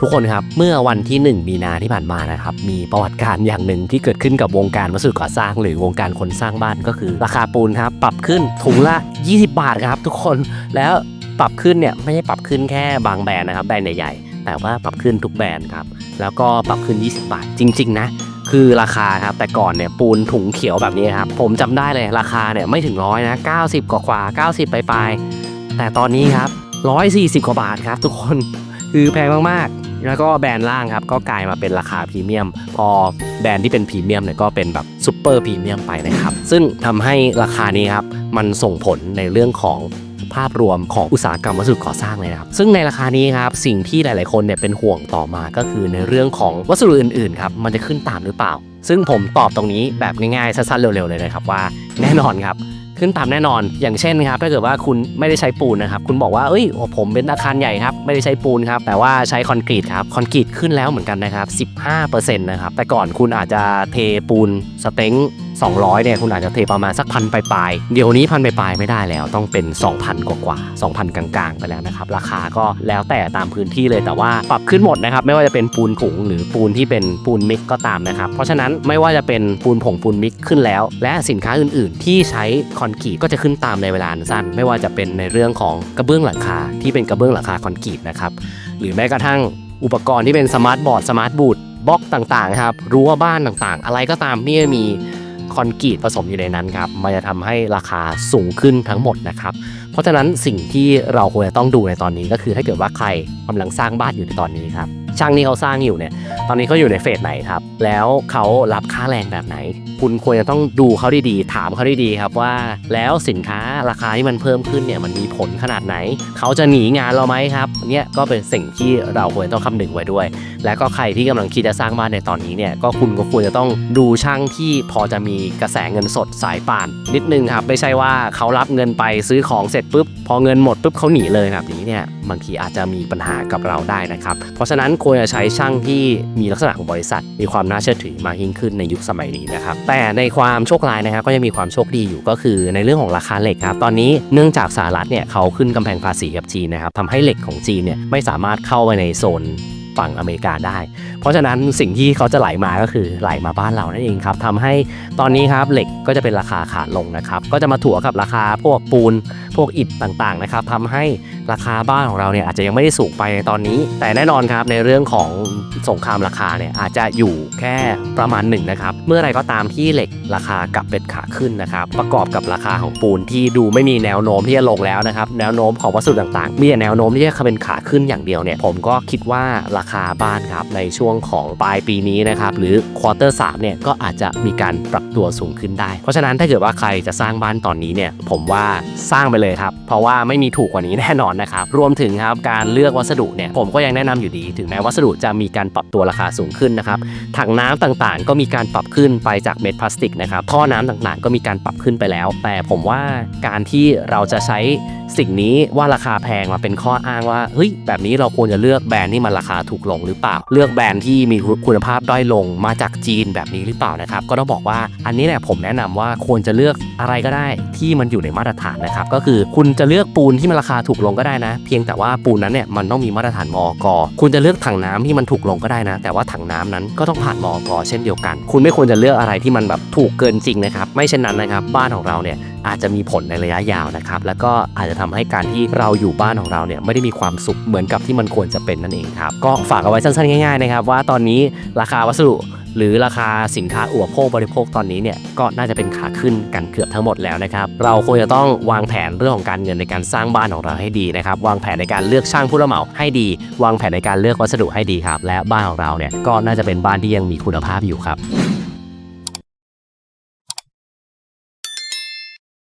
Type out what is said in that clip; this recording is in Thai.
ทุกคนครับ เมื่อวันที่ 1 มีนาที่ผ่านมานะครับ มีประวัติการอย่างหนึ่งที่เกิดขึ้นกับวงการวัสดุก่อสร้าง หรือวงการคนสร้างบ้านก็คือ ราคาปูนครับ ปรับขึ้นถุงละ 20 บาทครับ ทุกคนแล้วปรับขึ้นเนี่ยไม่ใช่ปรับขึ้นแค่บางแบรนด์นะครับแบรนด์ใหญ่ๆแต่ว่าปรับขึ้นทุกแบรนด์ครับแล้วก็ปรับขึ้น 20 บาทจริง ๆ นะคือราคาครับแต่ก่อนเนี่ยปูนถุงเขียวแบบนี้ครับผมจำได้เลยราคาเนี่ยไม่ถึงร้อยนะ 90 กว่ากว่า 90 ปลายๆแต่ตอนนี้ครับ 140 กว่าบาทครับ ทุกคนคือแพงมากๆ แล้วก็แบรนด์ล่างครับก็กลายมาเป็นราคาพรีเมียม พอแบรนด์ที่เป็นพรีเมียมเนี่ยก็เป็นแบบซูเปอร์พรีเมียมไปนะครับ ซึ่งทำให้ราคานี้ครับมันส่งผลในเรื่องของภาพรวมของอุตสาหกรรมวัสดุก่อสร้างเลยนะครับ ซึ่งในราคานี้ครับ สิ่งที่หลาย ๆ คนเนี่ยเป็นห่วงต่อมาก็คือในเรื่องของวัสดุอื่น ๆ ครับ มันจะขึ้นตามหรือเปล่า ซึ่งผมตอบตรงนี้แบบง่าย ๆ สั้น ๆ เร็ว ๆ เลยนะครับว่าแน่นอนครับ ขึ้นตามแน่นอน อย่างเช่นครับถ้าเกิดว่าคุณไม่ได้ใช้ปูนนะครับคุณบอกว่าเอ้ยผมเป็นอาคารใหญ่ครับไม่ได้ใช้ปูนครับแต่ว่าใช้คอนกรีตครับคอนกรีตขึ้นแล้วเหมือนกันนะครับ15%นะครับแต่ก่อนคุณอาจจะเทปูนสเต็ง 200เนี่ยคุณอาจจะเทประมาณสักพันปลายๆเดี๋ยวนี้พันปลายๆไม่ได้แล้วต้องเป็น 2,000 กว่ากว่า2,000 กลางๆ ไปแล้วนะครับ ราคาก็แล้วแต่ตามพื้นที่เลยแต่ว่าปรับขึ้นหมดนะครับไม่ว่าจะเป็นปูนถุงหรือปูนที่เป็นปูนมิกก็ตามนะครับ เพราะฉะนั้นไม่ว่าจะเป็นปูนผงปูนมิกขึ้นแล้ว และสินค้าอื่นๆ ที่ใช้คอนกรีตก็จะขึ้นตามในเวลาอันสั้น ไม่ว่าจะเป็นในเรื่องของกระเบื้องหลังคาที่เป็นกระเบื้องหลังคาคอนกรีตนะครับหรือแม้กระทั่งอุปกรณ์ที่เป็นสมาร์ทบอร์ดสมาร์ทบูทบล็อกต่างๆครับรั้วบ้านต่างๆ อะไรก็ตามที่มี คอนกรีตผสมอยู่ในนั้นครับมันจะทำให้ราคาสูงขึ้นทั้งหมดนะครับเพราะฉะนั้นสิ่งที่เราควรจะต้องดูในตอนนี้ก็คือถ้าเกิดว่าใครกำลังสร้างบ้านอยู่ในตอนนี้ครับ ช่างที่เขาสร้างอยู่เนี่ย ตอนนี้เขาอยู่ในเฟสไหนครับ แล้วเขารับค่าแรงแบบไหน คุณควรจะต้องดูเขาดีๆ ถามเขาดีๆครับว่า แล้วสินค้าราคาที่มันเพิ่มขึ้นเนี่ยมันมีผลขนาดไหน เขาจะหนีงานเราไหมครับเนี่ยก็เป็นสิ่งที่เราควรต้องคำนึงไว้ด้วย และก็ใครที่กำลังคิดจะสร้างบ้านในตอนนี้เนี่ยก็คุณก็ควรจะต้องดูช่างที่พอจะมีกระแสเงินสดสายป่าน นิดนึงครับไม่ใช่ว่าเขารับเงินไปซื้อของเสร็จปุ๊บพอเงินหมดปุ๊บเขาหนีเลยแบบนี้เนี่ย บางทีอาจจะมีปัญหากับเราได้นะครับ เพราะฉะนั้นควรจะใช้ช่างที่มีลักษณะของบริษัท มีความน่าเชื่อถือมากยิ่งขึ้นในยุคสมัยนี้นะครับ แต่ในความโชคร้ายนะครับก็ยังมีความโชคดีอยู่ก็คือในเรื่องของราคาเหล็กครับ ตอนนี้เนื่องจากสหรัฐเนี่ยเขาขึ้นกำแพงภาษีกับจีนนะครับทำให้เหล็กของจีนเนี่ยไม่สามารถเข้าไปในโซน ฝั่งอเมริกาได้ เพราะฉะนั้นสิ่งที่เขาจะไหลมาก็คือไหลมาบ้านเรานั่นเองครับทำให้ตอนนี้ครับเหล็กก็จะเป็นราคาขาลงนะครับ ก็จะมาถั่วกับราคาพวกปูน พวกอิฐต่างๆนะครับทำให้ราคาบ้านของเราเนี่ยอาจจะยังไม่ได้สูงไปในตอนนี้ แต่แน่นอนครับในเรื่องของสงครามราคาเนี่ยอาจจะอยู่แค่ประมาณหนึ่งนะครับเมื่อไรก็ตามที่เหล็กราคากลับเป็นขาขึ้นนะครับประกอบกับราคาของปูนที่ดูไม่มีแนวโน้มที่จะลงแล้วนะครับแนวโน้มของวัสดุต่างๆ มีแต่แนวโน้มที่จะเป็นขาขึ้นอย่างเดียวเนี่ยผมก็คิดว่าราราคาบ้านครับในช่วงของปลายปีนี้นะครับหรือควอเตอร์สามเนี่ยก็อาจจะมีการปรับตัวสูงขึ้นได้ เพราะฉะนั้นถ้าเกิดว่าใครจะสร้างบ้านตอนนี้เนี่ยผมว่าสร้างไปเลยครับ เพราะว่าไม่มีถูกกว่านี้แน่นอนนะครับรวมถึงครับการเลือกวัสดุเนี่ยผมก็ยังแนะนำอยู่ดี ถึงแม้วัสดุจะมีการปรับตัวราคาสูงขึ้นนะครับถังน้ำต่างๆ ก็มีการปรับขึ้นไปจากเม็ดพลาสติกนะครับท่อน้ำต่างๆ ก็มีการปรับขึ้นไปแล้ว แต่ผมว่าการที่เราจะใช้สิ่งนี้ว่าราคาแพงมาเป็นข้ออ้างว่าเฮ้ยแบบนี้เราควรจะเลือกแบรนด์ที่มันราคาถูกถูกลงหรือเปล่า เลือกแบรนด์ที่มีคุณภาพด้อยลงมาจากจีนแบบนี้หรือเปล่านะครับ ก็ต้องบอกว่าอันนี้เนี่ยผมแนะนำว่าควรจะเลือกอะไรก็ได้ที่มันอยู่ในมาตรฐานนะครับ ก็คือคุณจะเลือกปูนที่มันราคาถูกลงก็ได้นะ เพียงแต่ว่าปูนนั้นเนี่ยมันต้องมีมาตรฐานมอกคุณจะเลือกถังน้ำที่มันถูกลงก็ได้นะ แต่ว่าถังน้ำนั้นก็ต้องผ่านมอกเช่นเดียวกัน คุณไม่ควรจะเลือกอะไรที่มันแบบถูกเกินจริงนะครับไม่เช่นนั้นนะครับบ้านของเราเนี่ย อาจจะมีผลในระยะยาวนะครับ แล้วก็อาจจะทำให้การที่เราอยู่บ้านของเราเนี่ยไม่ได้มีความสุขเหมือนกับที่มันควรจะเป็นนั่นเองครับ ก็ฝากเอาไว้สั้นๆง่ายๆนะครับว่าตอนนี้ราคาวัสดุหรือราคาสินค้าอุปโภคบริโภคตอนนี้เนี่ยก็น่าจะเป็นขาขึ้นกันเกือบทั้งหมดแล้วนะครับ เราควรจะต้องวางแผนเรื่องของการเงินในการสร้างบ้านของเราให้ดีนะครับ วางแผนในการเลือกช่างผู้รับเหมาให้ดี วางแผนในการเลือกวัสดุให้ดีครับ และบ้านของเราเนี่ยก็น่าจะเป็นบ้านที่ยังมีคุณภาพอยู่ครับ